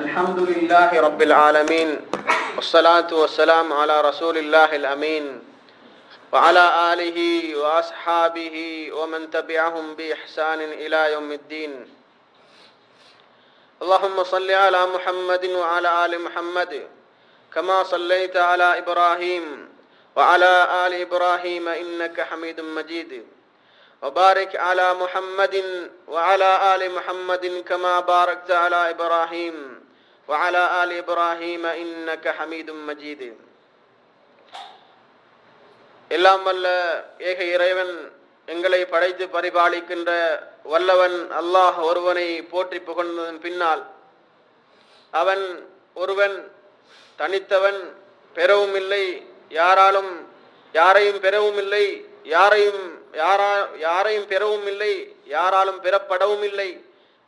الحمد لله رب العالمين والصلاة والسلام على رسول الله الأمين وعلى آله وأصحابه ومن تبعهم بإحسان إلى يوم الدين. اللهم صل على محمد وعلى آل محمد كما صليت على إبراهيم وعلى آل إبراهيم إنك حميد مجيد. وبارك على محمد وعلى آل محمد كما باركت على إبراهيم. وعلى آل إبراهيم إنك حميد مجيد எல்லாம் வல்ல ஏக இறைவன் எங்களை படைத்து பரிபாலிக்கின்ற வல்லவன் அல்லாஹ் ஒருவனை போற்றி புகழ்ந்ததன் பின்னால் அவன் ஒருவன் தனித்தவன் பெறவும் இல்லை யாராலும் யாரையும் பெறவும் இல்லை யாரையும் யாரா யாரையும் பெறவும் இல்லை யாராலும் பெறப்படவும் இல்லை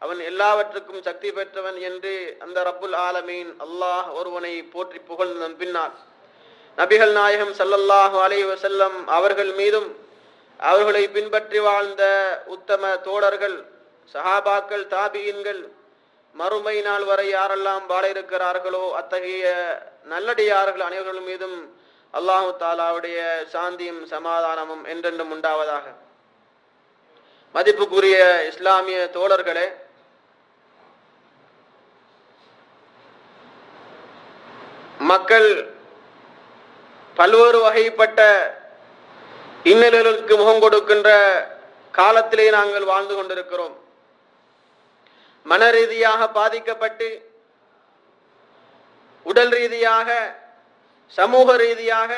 அவன் எல்லாவற்றுக்கும் சக்தி பெற்றவன் என்று அந்த ரப்புல் ஆலமீன் அல்லாஹ் ஒருவனை போற்றி புகழ்ந்ததன் பின்னால். நபிகள் நாயகம் சல்லல்லாஹு அலைஹி வசல்லம் அவர்கள் மீதும் அவர்களை பின்பற்றி வாழ்ந்த உத்தம தோழர்கள் சஹாபாக்கள் தாபியின்கள் மறுமை நாள் வரை யாரெல்லாம் வாழ இருக்கிறார்களோ அத்தகைய நல்லடியார்கள் அனைவர்கள் மீதும் அல்லாஹு தாலாவுடைய சாந்தியும் சமாதானமும் என்றென்றும் உண்டாவதாக. மதிப்புக்குரிய இஸ்லாமிய தோழர்களே மக்கள் பல்வேறு வகைப்பட்ட இன்னல்களுக்கு முகம் கொடுக்கின்ற காலத்திலே நாங்கள் வாழ்ந்து கொண்டிருக்கிறோம். மன ரீதியாக பாதிக்கப்பட்டு உடல் ரீதியாக சமூக ரீதியாக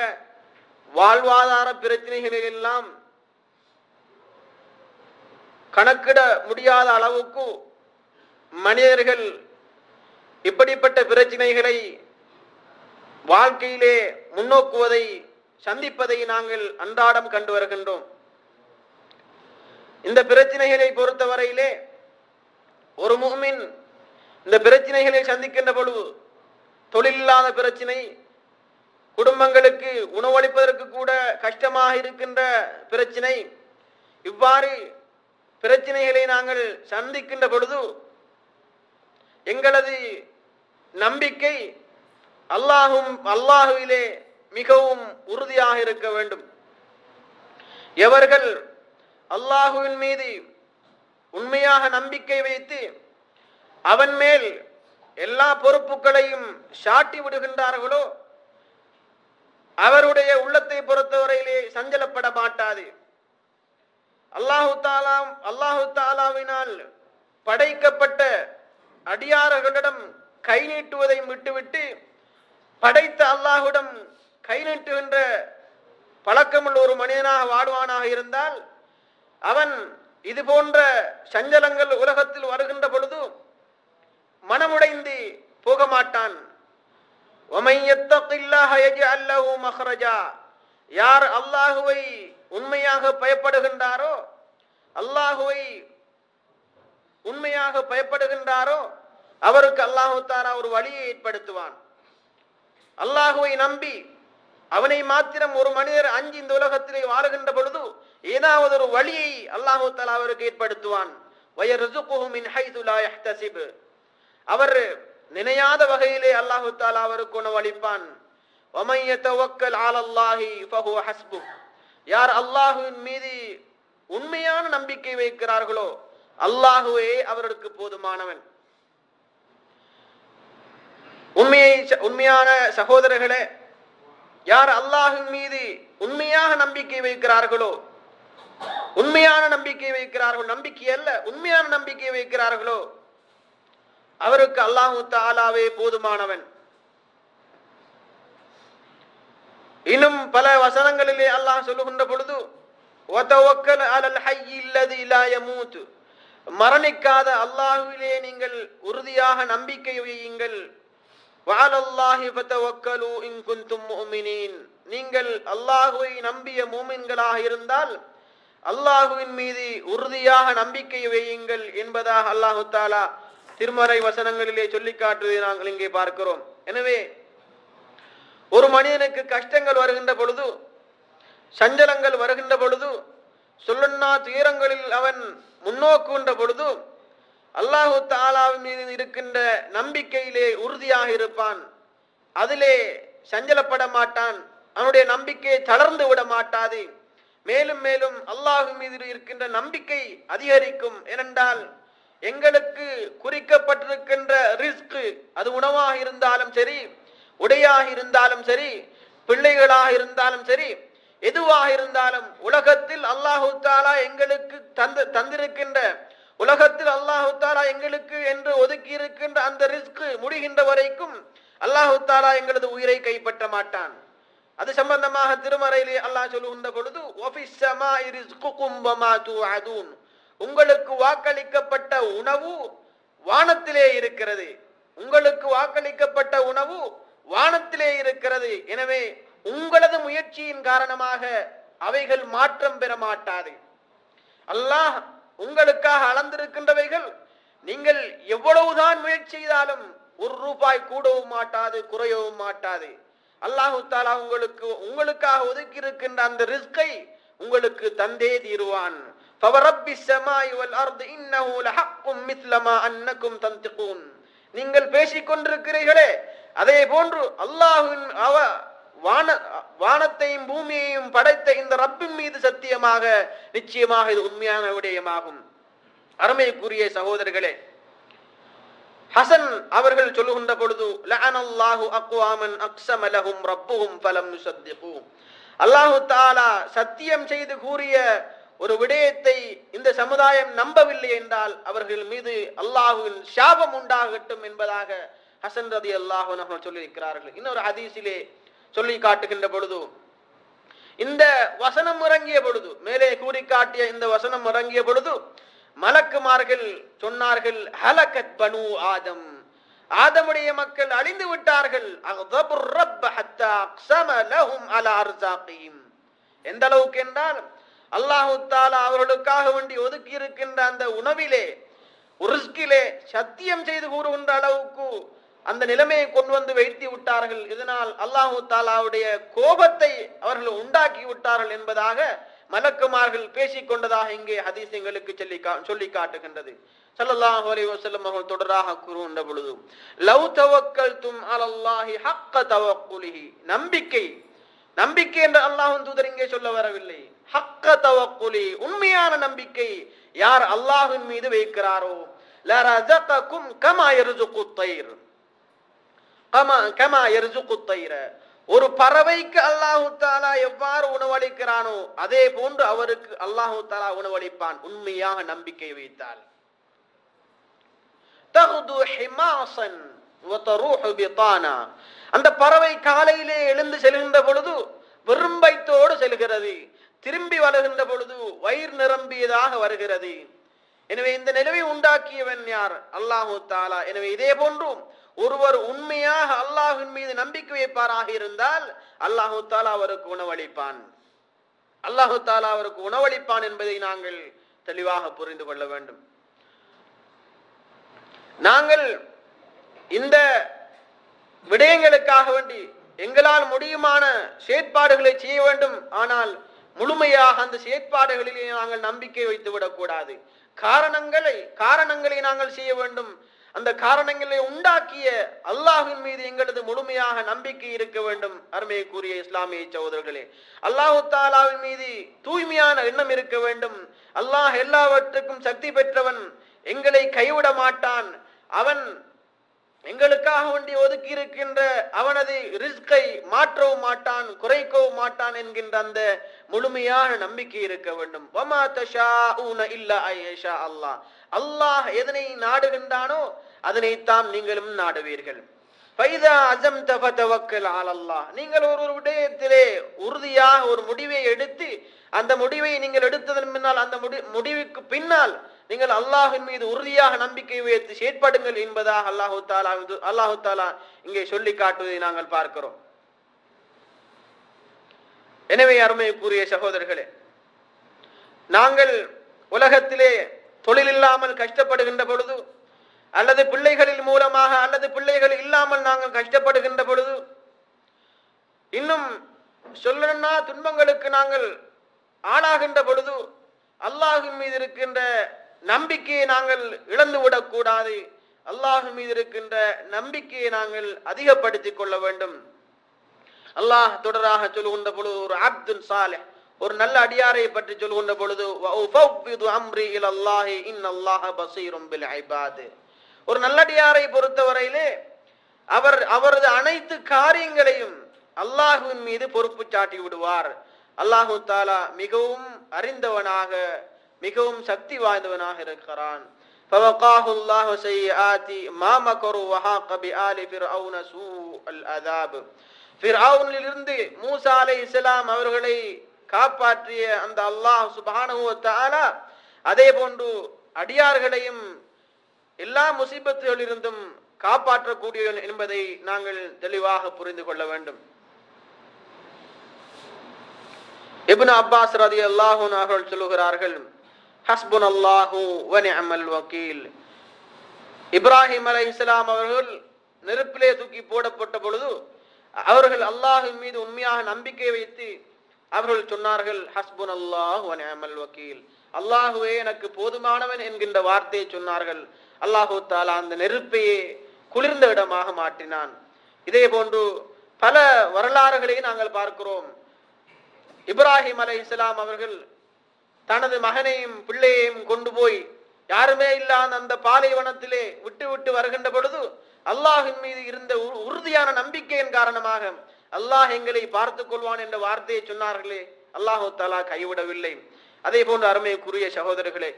வாழ்வாதார பிரச்சனைகளில் எல்லாம் கணக்கிட முடியாத அளவுக்கு மனிதர்கள் இப்படிப்பட்ட பிரச்சனைகளை வாழ்க்கையிலே முன்னோக்குவதை சந்திப்பதை நாங்கள் அன்றாடம் கண்டு வருகின்றோம். இந்த பிரச்சனைகளை பொறுத்தவரையிலே ஒரு முகமின் இந்த பிரச்சனைகளை சந்திக்கின்ற பொழுது தொழிலில்லாத பிரச்சனை குடும்பங்களுக்கு உணவளிப்பதற்கு கூட கஷ்டமாக இருக்கின்ற பிரச்சனை இவ்வாறு பிரச்சனைகளை நாங்கள் சந்திக்கின்ற பொழுது எங்களது நம்பிக்கை அல்லாஹும் அல்லாஹுவிலே மிகவும் உறுதியாக இருக்க வேண்டும். எவர்கள் அல்லாஹுவின் மீது உண்மையாக நம்பிக்கை வைத்து அவன் மேல் எல்லா பொறுப்புகளையும் சாட்டி விடுகின்றார்களோ அவருடைய உள்ளத்தை பொறுத்தவரையிலே சஞ்சலப்பட மாட்டாது. அல்லாஹு தாலாம் அல்லாஹு தாலாவினால் படைக்கப்பட்ட அடியாரர்களிடம் கை நீட்டுவதை விட்டுவிட்டு படைத்த அல்லாஹுடம் கை நீட்டுகின்ற பழக்கமுள்ள ஒரு மனிதனாக வாடுவானாக இருந்தால் அவன் இது போன்ற சஞ்சலங்கள் உலகத்தில் வருகின்ற பொழுது மனமுடைந்து போக மாட்டான். யார் அல்லாஹுவை உண்மையாக பயப்படுகின்றாரோ அல்லாஹுவை உண்மையாக பயப்படுகின்றாரோ அவருக்கு அல்லாஹு தாரா ஒரு வழியை ஏற்படுத்துவான். அல்லாஹுவை நம்பி அவனை மாத்திரம் ஒரு மனிதர் அஞ்சு இந்த உலகத்திலே வாழுகின்ற பொழுது ஏதாவது ஒரு வழியை அல்லாஹு தாலா அவருக்கு ஏற்படுத்துவான். அவர் நினையாத வகையிலே அல்லாஹு தாலா அவருக்கு உணவளிப்பான் யார் அல்லாஹுவின் மீது உண்மையான நம்பிக்கை வைக்கிறார்களோ அல்லாஹுவே அவர்களுக்கு போதுமானவன். உண்மையை உண்மையான சகோதரர்களே யார் அல்லாஹின் மீது உண்மையாக நம்பிக்கை வைக்கிறார்களோ உண்மையான நம்பிக்கை வைக்கிறார்கள் நம்பிக்கை அல்ல உண்மையான நம்பிக்கை வைக்கிறார்களோ அவருக்கு அல்லாஹு தாலாவே போதுமானவன். இன்னும் பல வசனங்களிலே அல்லாஹ் சொல்லுகின்ற பொழுது மரணிக்காத அல்லாஹுவிலே நீங்கள் உறுதியாக நம்பிக்கை வையுங்கள். நீங்கள் அல்லாஹுவை நம்பிய மூமின்களாக இருந்தால் அல்லாஹுவின் மீது உறுதியாக நம்பிக்கை வையுங்கள் என்பதாக அல்லாஹு தாலா திருமறை வசனங்களிலே சொல்லி காட்டுவதை நாங்கள் இங்கே பார்க்கிறோம். எனவே ஒரு மனிதனுக்கு கஷ்டங்கள் வருகின்ற பொழுது சஞ்சலங்கள் வருகின்ற பொழுது சொல்லுன்னா துயரங்களில் அவன் முன்னோக்குகின்ற பொழுது அல்லாஹு தாலாவின் மீது இருக்கின்ற நம்பிக்கையிலே உறுதியாக இருப்பான். அதிலே சஞ்சலப்பட மாட்டான். அவனுடைய நம்பிக்கையை தளர்ந்து விட மாட்டாது. மேலும் மேலும் அல்லாஹு மீது இருக்கின்ற நம்பிக்கை அதிகரிக்கும். ஏனென்றால் எங்களுக்கு குறிக்கப்பட்டிருக்கின்ற ரிஸ்க் அது உணவாக இருந்தாலும் சரி உடையாக இருந்தாலும் சரி பிள்ளைகளாக இருந்தாலும் சரி எதுவாக இருந்தாலும் உலகத்தில் அல்லாஹு தாலா எங்களுக்கு தந்து தந்திருக்கின்ற உலகத்தில் அல்லாஹு தாலா எங்களுக்கு என்று ஒதுக்கி இருக்கின்ற அந்த ரிஸ்க் முடிகின்ற வரைக்கும் அல்லாஹு தாலா எங்களது உயிரை கைப்பற்ற மாட்டான். அது சம்பந்தமாக திருமறையிலே அல்லாஹ் சொல்லுகின்ற பொழுது உங்களுக்கு வாக்களிக்கப்பட்ட உணவு வானத்திலே இருக்கிறது. உங்களுக்கு வாக்களிக்கப்பட்ட உணவு வானத்திலே இருக்கிறது. எனவே உங்களது முயற்சியின் காரணமாக அவைகள் மாற்றம் பெற மாட்டாது. அல்லாஹ் உங்களுக்காக அளந்திருக்கின்றவைகள் நீங்கள் எவ்வளவுதான் முயற்சி செய்தாலும் ஒரு ரூபாய் கூடவும் மாட்டாது குறையவும் மாட்டாது. அல்லாஹு தாலா உங்களுக்கு உங்களுக்காக ஒதுக்கி இருக்கின்ற அந்த ரிஸ்கை உங்களுக்கு தந்தே தீருவான். நீங்கள் பேசிக் கொண்டிருக்கிறீர்களே அதே போன்று அல்லாஹின் அவ வான வானத்தையும் பூமியையும் படைத்த இந்த ரப்பின் மீது சத்தியமாக நிச்சயமாக இது உண்மையான விடயமாகும். அருமைக்குரிய சகோதரர்களே ஹசன் அவர்கள் சொல்லுகின்ற பொழுது லஅனல்லாஹு அக்வாமன் அக்ஸம லஹும் ரப்புஹும் ஃபலம் அல்லாஹு தாலா சத்தியம் செய்து கூறிய ஒரு விடயத்தை இந்த சமுதாயம் நம்பவில்லை என்றால் அவர்கள் மீது அல்லாஹுவின் சாபம் உண்டாகட்டும் என்பதாக ஹசன் ரதி அல்லாஹு அவர்கள் சொல்லியிருக்கிறார்கள். இன்னொரு ஹதீஸிலே சொல்லி காட்டுகின்ற பொழுது இந்த வசனம் இறங்கிய பொழுது மேலே கூறி காட்டிய இந்த வசனம் இறங்கிய பொழுது மலக்குமார்கள் சொன்னார்கள் ஹலகத் பனு ஆதம். ஆதமுடைய மக்கள் அழிந்து விட்டார்கள். அலா எந்த அளவுக்கு என்றால் அல்லாஹு தாலா அவர்களுக்காக வேண்டி ஒதுக்கி இருக்கின்ற அந்த உணவிலே உருஸ்கிலே சத்தியம் செய்து கூறுகின்ற அளவுக்கு அந்த நிலைமையை கொண்டு வந்து வைத்து விட்டார்கள். இதனால் அல்லாஹு தாலாவுடைய கோபத்தை அவர்கள் உண்டாக்கி விட்டார்கள் என்பதாக மலக்குமார்கள் பேசிக் கொண்டதாக இங்கே ஹதீஸ் எங்களுக்கு சொல்லி கா- சொல்லி காட்டுகின்றது. ஸல்லல்லாஹு அலைஹி வஸல்லம் அவர்கள் தொடராக கூறுகின்ற பொழுது லவ் தவக்கல்தும் அலல்லாஹி ஹக்க தவக்குலிஹி. நம்பிக்கை நம்பிக்கை என்று அல்லாஹ்வின் தூதர் இங்கே சொல்ல வரவில்லை. ஹக்க தவக்குலி உண்மையான நம்பிக்கை யார் அல்லாஹின் மீது வைக்கிறாரோ? லரஸககும் கமா யர்சுகு தைர் கமா ஒரு பறவைக்கு அல்லாஹு தாலா எவ்வாறு உணவளிக்கிறானோ அதே போன்று அவருக்கு அல்லாஹு தாலா உணவளிப்பான். உண்மையாக நம்பிக்கை வைத்தால். அந்த பறவை காலையிலே எழுந்து செல்கின்ற பொழுது வெறும் வயிற்றோடு செல்கிறது. திரும்பி வருகின்ற பொழுது வயிறு நிரம்பியதாக வருகிறது. எனவே இந்த நிலவை உண்டாக்கியவன் யார்? அல்லாஹு தாலா. எனவே இதே போன்றும் ஒருவர் உண்மையாக அல்லாஹின் மீது நம்பிக்கை வைப்பாராக இருந்தால் அல்லாஹு தாலா அவருக்கு உணவளிப்பான். அல்லாஹு தாலா அவருக்கு உணவளிப்பான் என்பதை நாங்கள் தெளிவாக புரிந்து கொள்ள வேண்டும். நாங்கள் இந்த விடயங்களுக்காக வேண்டி எங்களால் முடியுமான செயற்பாடுகளை செய்ய வேண்டும். ஆனால் முழுமையாக அந்த செயற்பாடுகளிலே நாங்கள் நம்பிக்கை வைத்து விடக்கூடாது காரணங்களை காரணங்களை நாங்கள் செய்ய வேண்டும். அந்த காரணங்களை உண்டாக்கிய அல்லாஹின் மீது எங்களது முழுமையாக நம்பிக்கை இருக்க வேண்டும். அருமையை கூறிய இஸ்லாமிய சகோதரர்களே அல்லாஹு தாலாவின் மீது தூய்மையான எண்ணம் இருக்க வேண்டும். அல்லாஹ் எல்லாவற்றுக்கும் சக்தி பெற்றவன் எங்களை கைவிட மாட்டான். அவன் எங்களுக்காக வேண்டி ஒதுக்கி இருக்கின்ற அவனது ரிஸ்கை மாற்றவும் மாட்டான் குறைக்கவும் மாட்டான் என்கின்ற அந்த முழுமையான நம்பிக்கை இருக்க வேண்டும். வமா தஷாஊன இல்லா ஐயஷா அல்லாஹ். அல்லாஹ் எதனை நாடுகின்றானோ அதனைத்தான் நீங்களும் நாடுவீர்கள். ஃபைதா அஸம்த ஃபதவக்கல் ஆலல்லா நீங்கள் ஒரு ஒரு விடயத்திலே உறுதியாக ஒரு முடிவை எடுத்து அந்த முடிவை நீங்கள் எடுத்ததன் பின்னால் அந்த முடி முடிவுக்கு பின்னால் நீங்கள் அல்லாஹின் மீது உறுதியாக நம்பிக்கை வைத்து செயற்படுங்கள் என்பதாக அல்லாஹு தாலா அல்லாஹு தாலா இங்கே சொல்லி காட்டுவதை நாங்கள் பார்க்கிறோம். எனவே அருமை கூறிய சகோதரர்களே நாங்கள் உலகத்திலே தொழில் இல்லாமல் கஷ்டப்படுகின்ற பொழுது அல்லது பிள்ளைகளின் மூலமாக அல்லது பிள்ளைகள் இல்லாமல் நாங்கள் கஷ்டப்படுகின்ற பொழுது இன்னும் சொல்லணும்னா துன்பங்களுக்கு நாங்கள் ஆளாகின்ற பொழுது அல்லாஹின் மீது இருக்கின்ற நம்பிக்கையை நாங்கள் இழந்து விடக்கூடாது. அல்லாஹ் மீது இருக்கின்ற நம்பிக்கையை நாங்கள் அதிகப்படுத்திக் கொள்ள வேண்டும். அல்லாஹ் தொடராக சொல்லுகின்ற பொழுது ஒரு அப்துல் சாலே ஒரு நல்ல அடியாரை பற்றி சொல்லுகின்ற பொழுது அம்ரி இல் அல்லாஹி இன் அல்லாஹ பசீரும் பில் ஐபாது. ஒரு நல்லடியாரை பொறுத்தவரையிலே அவர் அவரது அனைத்து காரியங்களையும் அல்லாஹுவின் மீது பொறுப்பு சாட்டி விடுவார் அல்லாஹு தாலா மிகவும் அறிந்தவனாக மிகவும் சக்தி வாய்ந்தவனாக இருக்கிறான் فوقاه الله سيئات ما مكروا وحاق بآل فرعون سوء العذاب ஃபிர்அவுனிலிருந்து மூசா அலைஹிஸ்ஸலாம் அவர்களை காப்பாற்றிய அந்த அல்லாஹ் சுப்ஹானஹு வ தஆலா அதே போன்று அடியார்களையும் எல்லா முசீபத்துகளிலிருந்தும் காப்பாற்றக்கூடியவன் என்பதை நாங்கள் தெளிவாக புரிந்து கொள்ள வேண்டும். இப்னு அப்பாஸ் ரதி அல்லாஹூன் அவர்கள் சொல்லுகிறார்கள் ஹஸ்புன் அல்லாஹூ வனிஅமல் வக்கீல். இப்ராஹிம் அலை இஸ்லாம் அவர்கள் நெருப்பிலே தூக்கி போடப்பட்ட பொழுது அவர்கள் அல்லாஹின் மீது உண்மையாக நம்பிக்கை வைத்து அவர்கள் சொன்னார்கள் ஹஸ்புன் அல்லாஹ் வனிஅமல் வக்கீல். அல்லாஹுவே எனக்கு போதுமானவன் என்கின்ற வார்த்தையை சொன்னார்கள். அல்லாஹு தாலா அந்த நெருப்பையே குளிர்ந்த இடமாக மாற்றினான். இதே போன்று பல வரலாறுகளை நாங்கள் பார்க்கிறோம். இப்ராஹிம் அலை இஸ்லாம் அவர்கள் தனது மகனையும் பிள்ளையையும் கொண்டு போய் யாருமே இல்லாத அந்த பாலைவனத்திலே விட்டு விட்டு வருகின்ற பொழுது அல்லாஹின் மீது இருந்த உறுதியான நம்பிக்கையின் காரணமாக அல்லாஹ் எங்களை பார்த்துக் கொள்வான் என்ற வார்த்தையை சொன்னார்களே அல்லாஹு தாலா கைவிடவில்லை. அதே போன்று அருமைக்குரிய சகோதரர்களே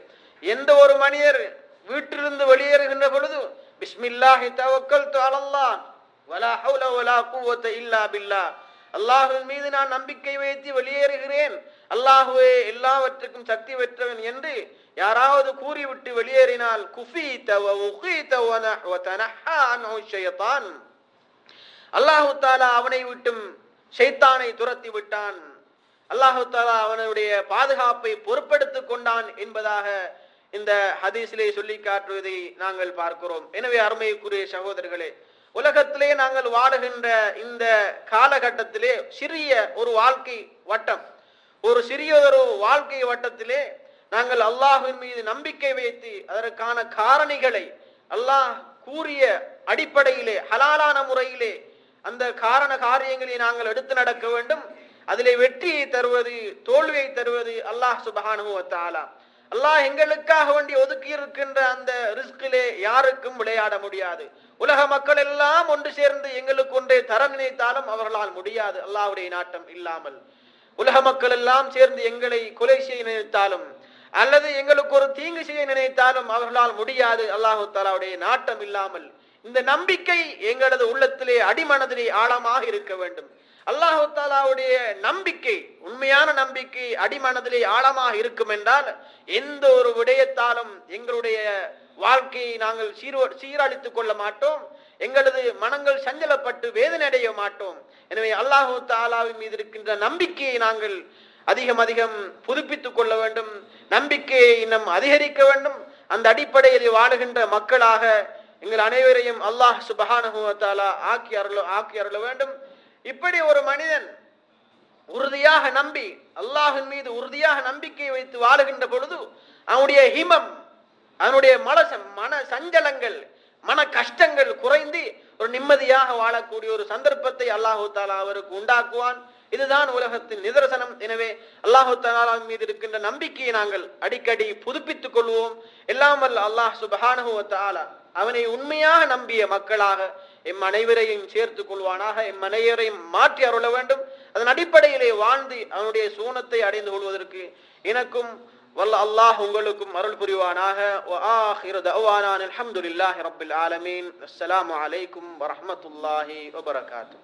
எந்த ஒரு மனிதர் வீட்டிலிருந்து வெளியேறுகின்ற பொழுது பிஸ்மில்லாஹி தவக்கல் அலல்லாஹ் வலா ஹவுல வலா கூவத்த இல்லா பில்லா. அல்லாஹுவின் மீது நான் நம்பிக்கை வைத்து வெளியேறுகிறேன். அல்லாஹுவே எல்லாவற்றுக்கும் சக்தி பெற்றவன் என்று யாராவது கூறிவிட்டு வெளியேறினால் குஃபி வ உகீத வ அல்லாஹு தாலா அவனை விட்டும் ஷைத்தானை துரத்தி விட்டான். அல்லாஹு தாலா அவனுடைய பாதுகாப்பை பொறுப்பெடுத்துக் கொண்டான் என்பதாக இந்த ஹதீஸிலே சொல்லி காட்டுவதை நாங்கள் பார்க்கிறோம். எனவே அருமைக்குரிய சகோதரர்களே உலகத்திலே நாங்கள் வாடுகின்ற இந்த காலகட்டத்திலே சிறிய ஒரு வாழ்க்கை வட்டம். ஒரு சிறிய ஒரு வாழ்க்கை வட்டத்திலே நாங்கள் அல்லாஹின் மீது நம்பிக்கை வைத்து அதற்கான காரணிகளை அல்லாஹ் கூறிய அடிப்படையிலே ஹலாலான முறையிலே அந்த காரண காரியங்களை நாங்கள் எடுத்து நடக்க வேண்டும். அதிலே வெற்றியை தருவது தோல்வியை தருவது அல்லாஹ் சுபஹானஹு அல்லாஹ் எங்களுக்காக வேண்டி ஒதுக்கி இருக்கின்ற அந்த ரிஸ்கிலே யாருக்கும் விளையாட முடியாது. உலக மக்கள் எல்லாம் ஒன்று சேர்ந்து எங்களுக்கு ஒன்றை தர நினைத்தாலும் அவர்களால் முடியாது. அல்லாவுடைய நாட்டம் இல்லாமல். உலக மக்கள் எல்லாம் சேர்ந்து எங்களை கொலை செய்ய நினைத்தாலும் அல்லது எங்களுக்கு ஒரு தீங்கு செய்ய நினைத்தாலும் அவர்களால் முடியாது. அல்லாஹு தாலாவுடைய நாட்டம் இல்லாமல். இந்த நம்பிக்கை எங்களது உள்ளத்திலே அடிமனதிலே ஆழமாக இருக்க வேண்டும். அல்லாஹு தாலாவுடைய நம்பிக்கை உண்மையான நம்பிக்கை அடிமனதிலே ஆழமாக இருக்கும் என்றால் எந்த ஒரு விடயத்தாலும் எங்களுடைய வாழ்க்கையை நாங்கள் சீரோ சீரழித்துக் கொள்ள மாட்டோம். எங்களது மனங்கள் சஞ்சலப்பட்டு வேதனையடைய மாட்டோம். எனவே அல்லாஹு தாலாவின் மீது இருக்கின்ற நம்பிக்கையை நாங்கள் அதிகம் அதிகம் புதுப்பித்துக் கொள்ள வேண்டும். நம்பிக்கையை இன்னும் அதிகரிக்க வேண்டும். அந்த அடிப்படையில் வாழுகின்ற மக்களாக எங்கள் அனைவரையும் அல்லாஹ் சுபஹானஹு ஆக்கி அருள ஆக்கி அருள வேண்டும். இப்படி ஒரு மனிதன் உறுதியாக நம்பி அல்லாஹின் மீது உறுதியாக நம்பிக்கை வைத்து வாழுகின்ற பொழுது அவனுடைய ஹிமம் அவனுடைய மனச மன சஞ்சலங்கள் மன கஷ்டங்கள் குறைந்து ஒரு நிம்மதியாக வாழக்கூடிய ஒரு சந்தர்ப்பத்தை அல்லாஹு தாலா அவருக்கு உண்டாக்குவான். இதுதான் உலகத்தின் நிதர்சனம். எனவே அல்லாஹு தாலா மீது இருக்கின்ற நம்பிக்கையை நாங்கள் அடிக்கடி புதுப்பித்துக் கொள்வோம். எல்லாம் வல்ல அல்லாஹ் சுபஹானு தாலா அவனை உண்மையாக நம்பிய மக்களாக எம் அனைவரையும் சேர்த்துக் கொள்வானாக எம் அனைவரையும் மாற்றி அருள வேண்டும். அதன் அடிப்படையிலே வாழ்ந்து அவனுடைய சூனத்தை அடைந்து கொள்வதற்கு எனக்கும் வல்ல அல்லாஹ் உங்களுக்கும் அருள் புரிவானாக. அலமீன் அஸ்லாம் வலைக்கும் வரமத்துல்லாஹி வபரகாத்து.